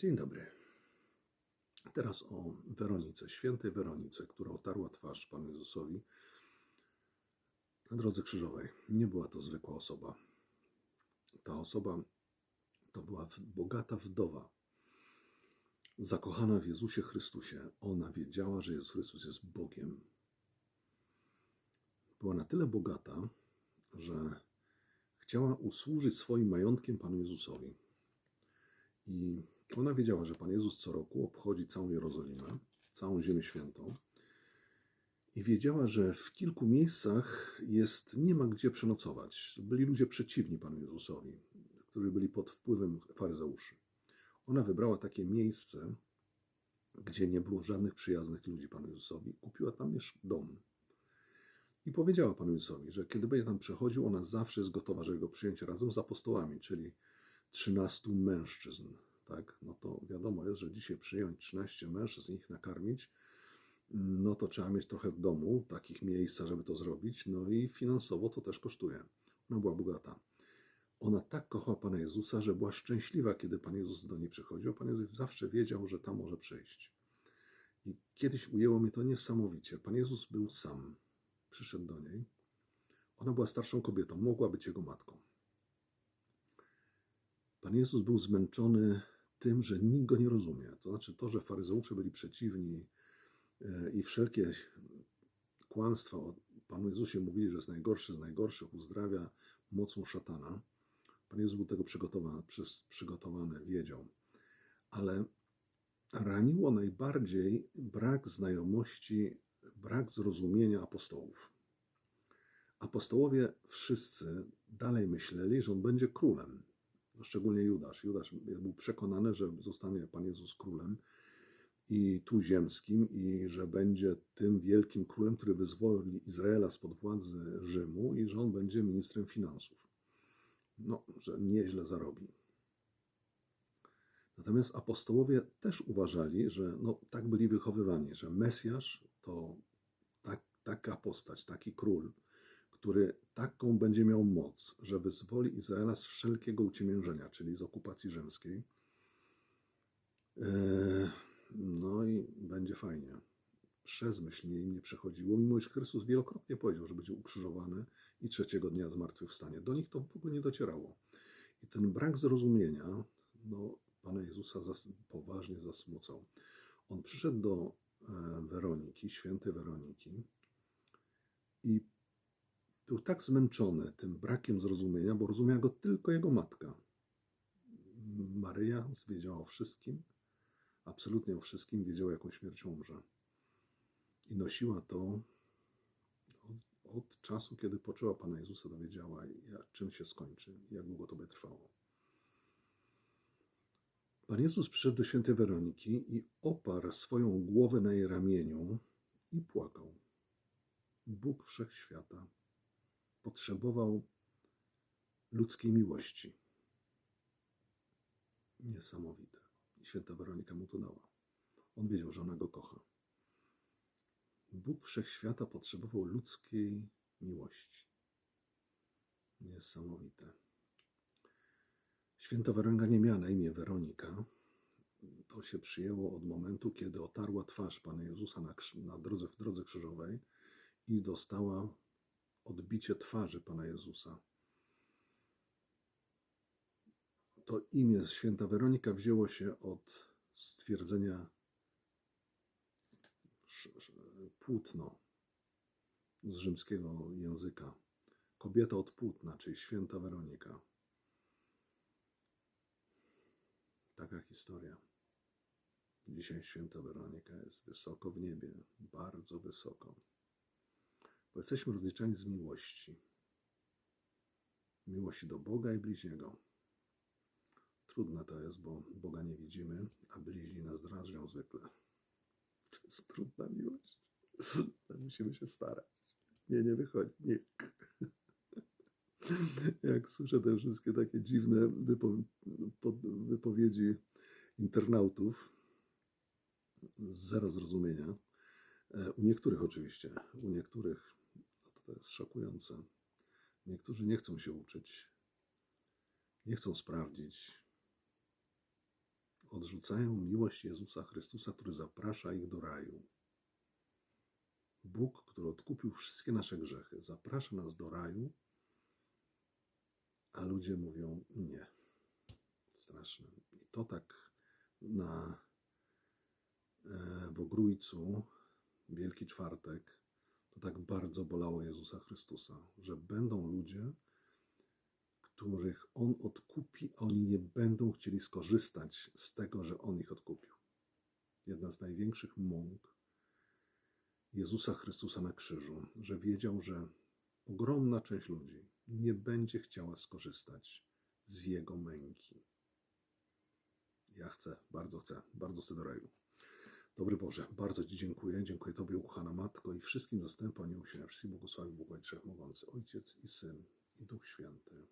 Dzień dobry. Teraz o Weronice, świętej Weronice, która otarła twarz Panu Jezusowi na drodze krzyżowej. Nie była to zwykła osoba. Ta osoba to była bogata wdowa, zakochana w Jezusie Chrystusie. Ona wiedziała, że Jezus Chrystus jest Bogiem. Była na tyle bogata, że chciała usłużyć swoim majątkiem Panu Jezusowi. I ona wiedziała, że Pan Jezus co roku obchodzi całą Jerozolimę, całą Ziemię Świętą. I wiedziała, że w kilku miejscach jest, nie ma gdzie przenocować. Byli ludzie przeciwni Panu Jezusowi, którzy byli pod wpływem faryzeuszy. Ona wybrała takie miejsce, gdzie nie było żadnych przyjaznych ludzi Panu Jezusowi. Kupiła tam dom. I powiedziała Panu Jezusowi, że kiedy będzie tam przechodził, ona zawsze jest gotowa, żeby go przyjąć razem z apostołami, czyli 13 mężczyzn. Tak? No to wiadomo jest, że dzisiaj przyjąć 13 mężczyzn i ich nakarmić, no to trzeba mieć trochę w domu takich miejsca, żeby to zrobić. No i finansowo to też kosztuje. Ona była bogata. Ona tak kochała Pana Jezusa, że była szczęśliwa, kiedy Pan Jezus do niej przychodził. Pan Jezus zawsze wiedział, że tam może przyjść. I kiedyś ujęło mnie to niesamowicie. Pan Jezus był sam. Przyszedł do niej. Ona była starszą kobietą, mogła być jego matką. Pan Jezus był zmęczony tym, że nikt go nie rozumie. To znaczy to, że faryzeusze byli przeciwni e, i wszelkie kłamstwa o Panu Jezusie mówili, że jest najgorszy z najgorszych, uzdrawia mocą szatana. Pan Jezus był tego przygotowany, przygotowany wiedział. Ale raniło najbardziej brak znajomości, brak zrozumienia apostołów. Apostołowie wszyscy dalej myśleli, że on będzie królem. Szczególnie Judasz. Judasz był przekonany, że zostanie Pan Jezus królem i tu ziemskim, i że będzie tym wielkim królem, który wyzwoli Izraela spod władzy Rzymu, i że on będzie ministrem finansów. No, że nieźle zarobi. Natomiast apostołowie też uważali, że no, tak byli wychowywani, że Mesjasz to tak, taka postać, taki król, który taką będzie miał moc, że wyzwoli Izraela z wszelkiego uciemiężenia, czyli z okupacji rzymskiej. Eee, No i będzie fajnie. Przez myśl mnie im nie przechodziło, mimo iż Chrystus wielokrotnie powiedział, że będzie ukrzyżowany i trzeciego dnia zmartwychwstanie. Do nich to w ogóle nie docierało. I ten brak zrozumienia no, Pana Jezusa zas poważnie zasmucał. On przyszedł do e, Weroniki, świętej Weroniki i był tak zmęczony tym brakiem zrozumienia, bo rozumiała go tylko jego matka. Maryja wiedziała o wszystkim, absolutnie o wszystkim, wiedziała, jaką śmiercią umrze. I nosiła to od, od czasu, kiedy poczęła Pana Jezusa, dowiedziała, jak, czym się skończy, jak długo to będzie trwało. Pan Jezus przyszedł do świętej Weroniki i oparł swoją głowę na jej ramieniu i płakał. Bóg wszechświata potrzebował ludzkiej miłości. Niesamowite. Święta Weronika mu to dała. On wiedział, że ona go kocha. Bóg wszechświata potrzebował ludzkiej miłości. Niesamowite. Święta Weronika nie miała na imię Weronika. To się przyjęło od momentu, kiedy otarła twarz Pana Jezusa na, na drodze, w drodze krzyżowej i dostała odbicie twarzy Pana Jezusa. To imię święta Weronika wzięło się od stwierdzenia płótno z rzymskiego języka. Kobieta od płótna, czyli święta Weronika. Taka historia. Dzisiaj święta Weronika jest wysoko w niebie, bardzo wysoko. Bo jesteśmy rozliczani z miłości. Miłości do Boga i bliźniego. Trudne to jest, bo Boga nie widzimy, a bliźni nas drażnią zwykle. To jest trudna miłość. Musimy się starać. Nie, nie wychodzi. Nie. Jak słyszę te wszystkie takie dziwne wypo- wypowiedzi internautów, zero zrozumienia. E, U niektórych oczywiście, u niektórych to, jest szokujące. Niektórzy nie chcą się uczyć, nie chcą sprawdzić, odrzucają miłość Jezusa Chrystusa, który zaprasza ich do raju. Bóg, który odkupił wszystkie nasze grzechy, zaprasza nas do raju, a ludzie mówią nie. Straszne. I to tak na e, w Ogrójcu, Wielki Czwartek, tak bardzo bolało Jezusa Chrystusa, że będą ludzie, których On odkupi, a oni nie będą chcieli skorzystać z tego, że On ich odkupił. Jedna z największych mąk Jezusa Chrystusa na krzyżu, że wiedział, że ogromna część ludzi nie będzie chciała skorzystać z Jego męki. Ja chcę, bardzo chcę, bardzo chcę do raju. Dobry Boże, bardzo Ci dziękuję. Dziękuję Tobie, ukochana Matko, i wszystkim zastępom, Anioł się, wszystkich błogosławi Bóg Ojciec Wszechmogący, Ojciec i Syn, i Duch Święty.